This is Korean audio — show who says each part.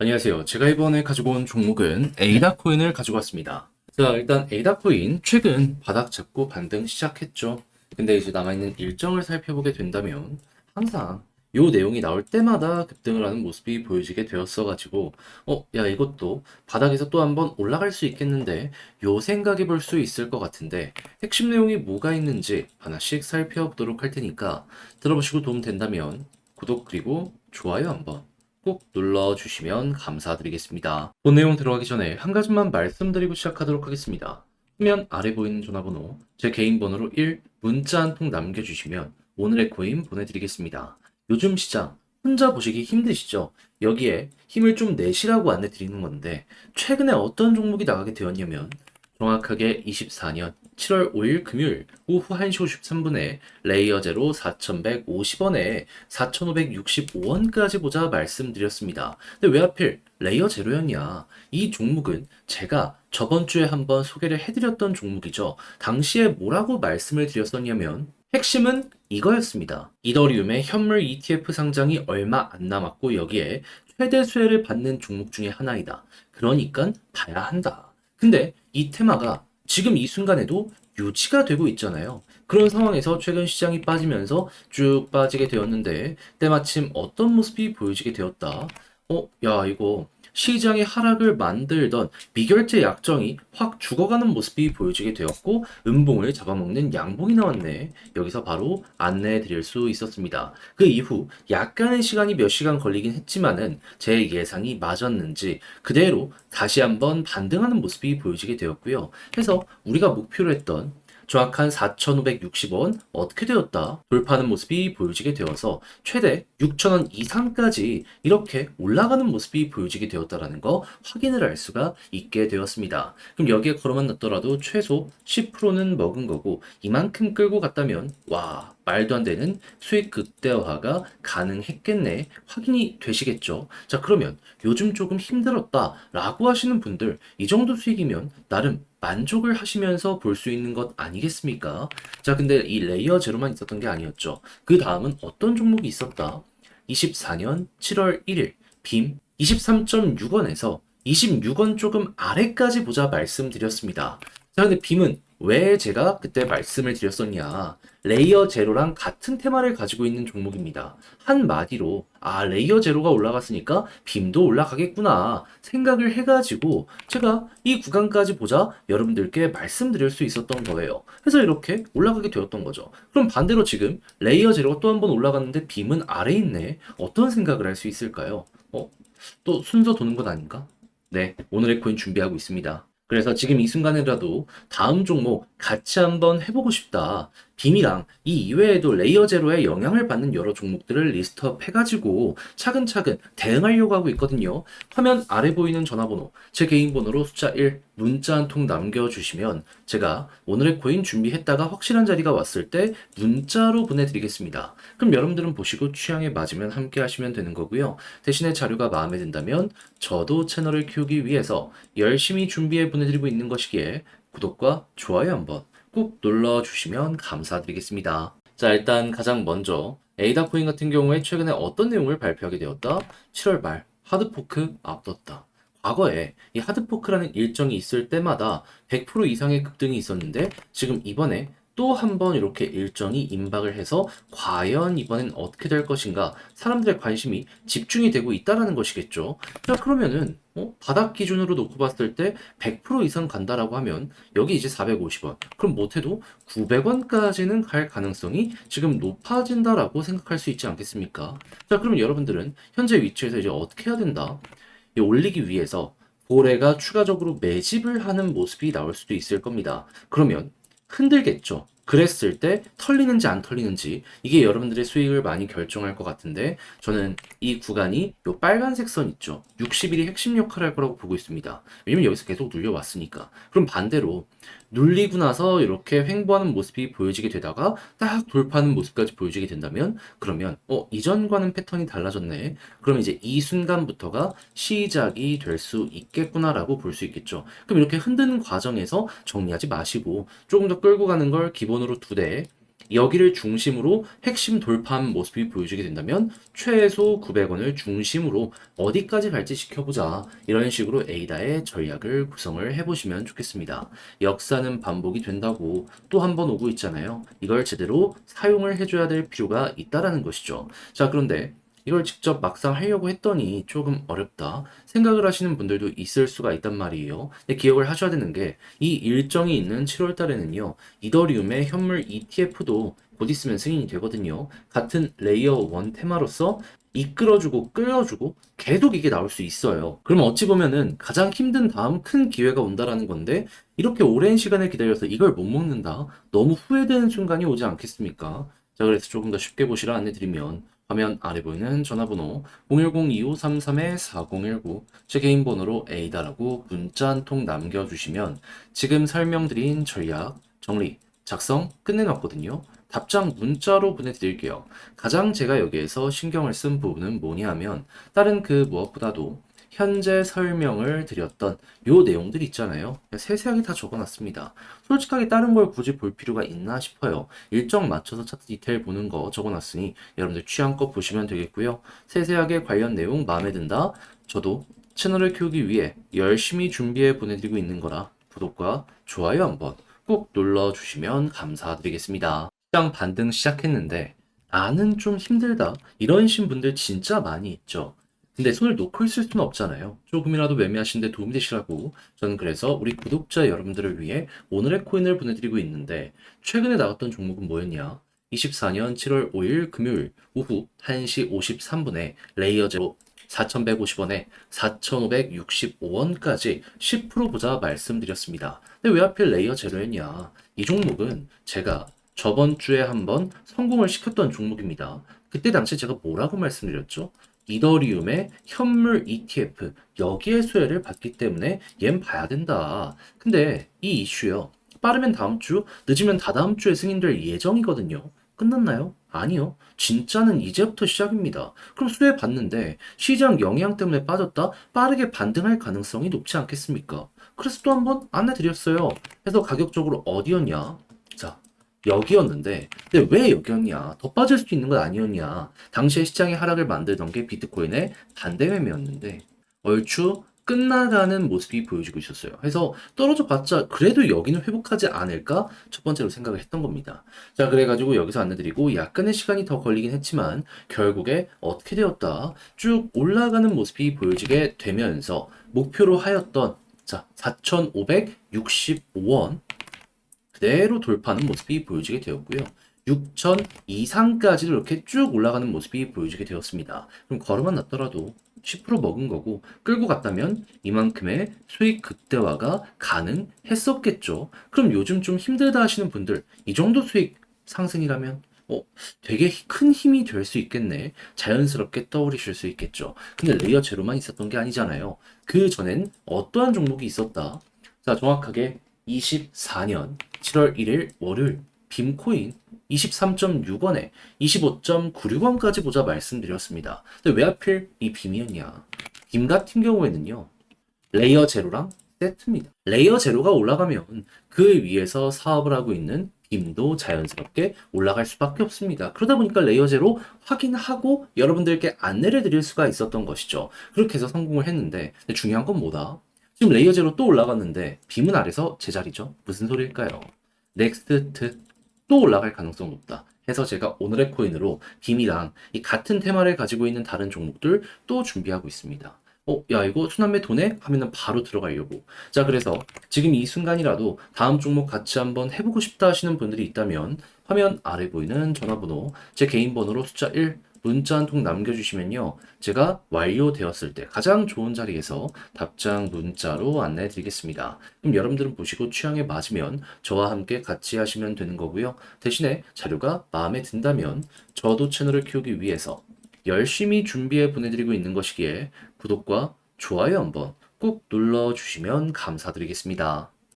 Speaker 1: 안녕하세요. 제가 이번에 가지고 온 종목은 에이다 코인을 가지고 왔습니다. 자, 일단 에이다 코인 최근 바닥 잡고 반등 시작했죠. 근데 이제 남아있는 일정을 살펴보게 된다면 항상 요 내용이 나올 때마다 급등을 하는 모습이 보여지게 되었어가지고 어, 야, 이것도 바닥에서 또 한번 올라갈 수 있겠는데 요 생각해 볼 수 있을 것 같은데 핵심 내용이 뭐가 있는지 하나씩 살펴보도록 할 테니까 들어보시고 도움 된다면 구독 그리고 좋아요 한번 꼭 눌러주시면 감사드리겠습니다. 본 내용 들어가기 전에 한 가지만 말씀드리고 시작하도록 하겠습니다. 화면 아래 보이는 전화번호, 제 개인 번호로 1 문자 한 통 남겨주시면 오늘의 코인 보내드리겠습니다. 요즘 시장 혼자 보시기 힘드시죠? 여기에 힘을 좀 내시라고 안내 드리는 건데 최근에 어떤 종목이 나가게 되었냐면 정확하게 24년 7월 5일 금요일 오후 1시 53분에 레이어 제로 4,150원에 4,565원까지 보자 말씀드렸습니다. 근데 왜 하필 레이어 제로였냐? 이 종목은 제가 저번 주에 한번 소개를 해드렸던 종목이죠. 당시에 뭐라고 말씀을 드렸었냐면 핵심은 이거였습니다. 이더리움의 현물 ETF 상장이 얼마 안 남았고 여기에 최대 수혜를 받는 종목 중에 하나이다. 그러니까 봐야 한다. 근데 이 테마가 지금 이 순간에도 유지가 되고 있잖아요. 그런 상황에서 최근 시장이 빠지면서 쭉 빠지게 되었는데 때마침 어떤 모습이 보여지게 되었다. 어, 야, 이거 시장의 하락을 만들던 미결제 약정이 확 죽어가는 모습이 보여지게 되었고 음봉을 잡아먹는 양봉이 나왔네. 여기서 바로 안내해 드릴 수 있었습니다. 그 이후 약간의 시간이 몇 시간 걸리긴 했지만은 제 예상이 맞았는지 그대로 다시 한번 반등하는 모습이 보여지게 되었고요. 그래서 우리가 목표로 했던 정확한 4,560원 어떻게 되었다 돌파하는 모습이 보여지게 되어서 최대 6,000원 이상까지 이렇게 올라가는 모습이 보여지게 되었다라는 거 확인을 할 수가 있게 되었습니다. 그럼 여기에 걸어만 놨더라도 최소 10%는 먹은 거고 이만큼 끌고 갔다면 와 말도 안 되는 수익 극대화가 가능했겠네 확인이 되시겠죠. 자 그러면 요즘 조금 힘들었다라고 하시는 분들 이 정도 수익이면 나름 만족을 하시면서 볼 수 있는 것 아니겠습니까? 자, 근데 이 레이어 제로만 있었던 게 아니었죠. 그 다음은 어떤 종목이 있었다? 24년 7월 1일 빔 23.6원에서 26원 조금 아래까지 보자 말씀드렸습니다. 자, 근데 빔은 왜 제가 그때 말씀을 드렸었냐? 레이어 제로랑 같은 테마를 가지고 있는 종목입니다. 한마디로, 아, 레이어 제로가 올라갔으니까 빔도 올라가겠구나 생각을 해가지고 제가 이 구간까지 보자 여러분들께 말씀드릴 수 있었던 거예요. 그래서 이렇게 올라가게 되었던 거죠. 그럼 반대로 지금 레이어 제로가 또 한 번 올라갔는데 빔은 아래 있네. 어떤 생각을 할 수 있을까요? 어, 또 순서 도는 건 아닌가? 네, 오늘의 코인 준비하고 있습니다. 그래서 지금 이 순간이라도 다음 종목 같이 한번 해보고 싶다. 빔이랑 이 이외에도 레이어 제로에 영향을 받는 여러 종목들을 리스트업 해가지고 차근차근 대응하려고 하고 있거든요. 화면 아래 보이는 전화번호, 제 개인 번호로 숫자 1 문자 한 통 남겨주시면 제가 오늘의 코인 준비했다가 확실한 자리가 왔을 때 문자로 보내드리겠습니다. 그럼 여러분들은 보시고 취향에 맞으면 함께 하시면 되는 거고요. 대신에 자료가 마음에 든다면 저도 채널을 키우기 위해서 열심히 준비해 보내드리고 있는 것이기에 구독과 좋아요 한번 꼭 눌러주시면 감사드리겠습니다. 자, 일단 가장 먼저 에이다 코인 같은 경우에 최근에 어떤 내용을 발표하게 되었다? 7월 말 하드포크 앞뒀다. 과거에 이 하드포크라는 일정이 있을 때마다 100% 이상의 급등이 있었는데 지금 이번에 또 한 번 이렇게 일정이 임박을 해서 과연 이번엔 어떻게 될 것인가 사람들의 관심이 집중이 되고 있다라는 것이겠죠. 자 그러면은 어? 바닥 기준으로 놓고 봤을 때 100% 이상 간다라고 하면 여기 이제 450원 그럼 못해도 900원까지는 갈 가능성이 지금 높아진다라고 생각할 수 있지 않겠습니까? 자 그러면 여러분들은 현재 위치에서 이제 어떻게 해야 된다? 이 올리기 위해서 고래가 추가적으로 매집을 하는 모습이 나올 수도 있을 겁니다. 그러면 흔들겠죠. 그랬을 때 털리는지 안 털리는지 이게 여러분들의 수익을 많이 결정할 것 같은데 저는 이 구간이 요 빨간색 선 있죠. 60일이 핵심 역할을 할 거라고 보고 있습니다. 왜냐면 여기서 계속 눌려왔으니까. 그럼 반대로 눌리고 나서 이렇게 횡보하는 모습이 보여지게 되다가 딱 돌파하는 모습까지 보여지게 된다면 그러면 어 이전과는 패턴이 달라졌네. 그럼 이제 이 순간부터가 시작이 될 수 있겠구나라고 볼 수 있겠죠. 그럼 이렇게 흔드는 과정에서 정리하지 마시고 조금 더 끌고 가는 걸 기본으로 두 대. 여기를 중심으로 핵심 돌파한 모습이 보여지게 된다면 최소 900원을 중심으로 어디까지 갈지 지켜보자. 이런 식으로 에이다의 전략을 구성을 해보시면 좋겠습니다. 역사는 반복이 된다고 또 한 번 오고 있잖아요. 이걸 제대로 사용을 해줘야 될 필요가 있다라는 것이죠. 자, 그런데 이걸 직접 막상 하려고 했더니 조금 어렵다 생각을 하시는 분들도 있을 수가 있단 말이에요. 근데 기억을 하셔야 되는 게 이 일정이 있는 7월 달에는요. 이더리움의 현물 ETF도 곧 있으면 승인이 되거든요. 같은 레이어 1 테마로서 이끌어주고 끌어주고 계속 이게 나올 수 있어요. 그럼 어찌 보면은 가장 힘든 다음 큰 기회가 온다라는 건데 이렇게 오랜 시간을 기다려서 이걸 못 먹는다? 너무 후회되는 순간이 오지 않겠습니까? 자, 그래서 조금 더 쉽게 보시라 안내드리면 화면 아래 보이는 전화번호 010-2533-4019 제 개인 번호로 에이다라고 문자 한 통 남겨주시면 지금 설명드린 전략 정리 작성 끝내놨거든요. 답장 문자로 보내드릴게요. 가장 제가 여기에서 신경을 쓴 부분은 뭐냐 하면 다른 그 무엇보다도 현재 설명을 드렸던 요 내용들 있잖아요. 세세하게 다 적어놨습니다. 솔직하게 다른 걸 굳이 볼 필요가 있나 싶어요. 일정 맞춰서 차트 디테일 보는 거 적어놨으니 여러분들 취향껏 보시면 되겠고요. 세세하게 관련 내용 마음에 든다? 저도 채널을 키우기 위해 열심히 준비해 보내드리고 있는 거라 구독과 좋아요 한번 꼭 눌러주시면 감사드리겠습니다. 시장 반등 시작했는데 나는 좀 힘들다 이런 분들 진짜 많이 있죠. 근데 손을 놓고 있을 수는 없잖아요. 조금이라도 매매하시는데 도움이 되시라고 저는 그래서 우리 구독자 여러분들을 위해 오늘의 코인을 보내드리고 있는데 최근에 나왔던 종목은 뭐였냐? 24년 7월 5일 금요일 오후 1시 53분에 레이어 제로 4,150원에 4,565원까지 10% 보자 말씀드렸습니다. 근데 왜 하필 레이어 제로였냐? 이 종목은 제가 저번 주에 한번 성공을 시켰던 종목입니다. 그때 당시 제가 뭐라고 말씀드렸죠? 이더리움의 현물 ETF 여기에 수혜를 받기 때문에 얜 봐야 된다. 근데 이 이슈요. 빠르면 다음 주, 늦으면 다다음 주에 승인될 예정이거든요. 끝났나요? 아니요. 진짜는 이제부터 시작입니다. 그럼 수혜 받는데 시장 영향 때문에 빠졌다? 빠르게 반등할 가능성이 높지 않겠습니까? 그래서 또 한번 안내 드렸어요. 그래서 가격적으로 어디였냐? 자, 여기였는데 근데 왜 여기였냐 더 빠질 수도 있는 건 아니었냐 당시에 시장의 하락을 만들던 게 비트코인의 반대 매매였는데 얼추 끝나가는 모습이 보여지고 있었어요. 그래서 떨어져 봤자 그래도 여기는 회복하지 않을까 첫 번째로 생각을 했던 겁니다. 자 그래가지고 여기서 안내드리고 약간의 시간이 더 걸리긴 했지만 결국에 어떻게 되었다 쭉 올라가는 모습이 보여지게 되면서 목표로 하였던 자 4,565원 그대로 돌파하는 모습이 보여지게 되었고요. 6천 이상까지도 이렇게 쭉 올라가는 모습이 보여지게 되었습니다. 그럼 걸음만 났더라도 10% 먹은 거고 끌고 갔다면 이만큼의 수익 극대화가 가능했었겠죠. 그럼 요즘 좀 힘들다 하시는 분들 이 정도 수익 상승이라면 어, 되게 큰 힘이 될 수 있겠네. 자연스럽게 떠오르실 수 있겠죠. 근데 레이어 제로만 있었던 게 아니잖아요. 그 전엔 어떠한 종목이 있었다. 자, 정확하게 24년 7월 1일 월요일 빔코인 23.6원에 25.96원까지 보자 말씀드렸습니다. 근데 왜 하필 이 빔이었냐? 빔 같은 경우에는요. 레이어 제로랑 세트입니다. 레이어 제로가 올라가면 그 위에서 사업을 하고 있는 빔도 자연스럽게 올라갈 수밖에 없습니다. 그러다 보니까 레이어 제로 확인하고 여러분들께 안내를 드릴 수가 있었던 것이죠. 그렇게 해서 성공을 했는데 중요한 건 뭐다? 지금 레이어 제로 또 올라갔는데 빔은 아래서 제자리죠. 무슨 소리일까요? 넥스트 또 올라갈 가능성 높다. 해서 제가 오늘의 코인으로 빔이랑 이 같은 테마를 가지고 있는 다른 종목들 또 준비하고 있습니다. 어, 야, 이거 순환매 도네? 하면은 바로 들어가려고. 자, 그래서 지금 이 순간이라도 다음 종목 같이 한번 해보고 싶다 하시는 분들이 있다면 화면 아래 보이는 전화번호, 제 개인 번호로 숫자 1 문자 한 통 남겨주시면요. 제가 완료되었을 때 가장 좋은 자리에서 답장 문자로 안내해 드리겠습니다. 그럼 여러분들은 보시고 취향에 맞으면 저와 함께 같이 하시면 되는 거고요. 대신에 자료가 마음에 든다면 저도 채널을 키우기 위해서 열심히 준비해 보내드리고 있는 것이기에 구독과 좋아요 한번 꼭 눌러주시면 감사드리겠습니다.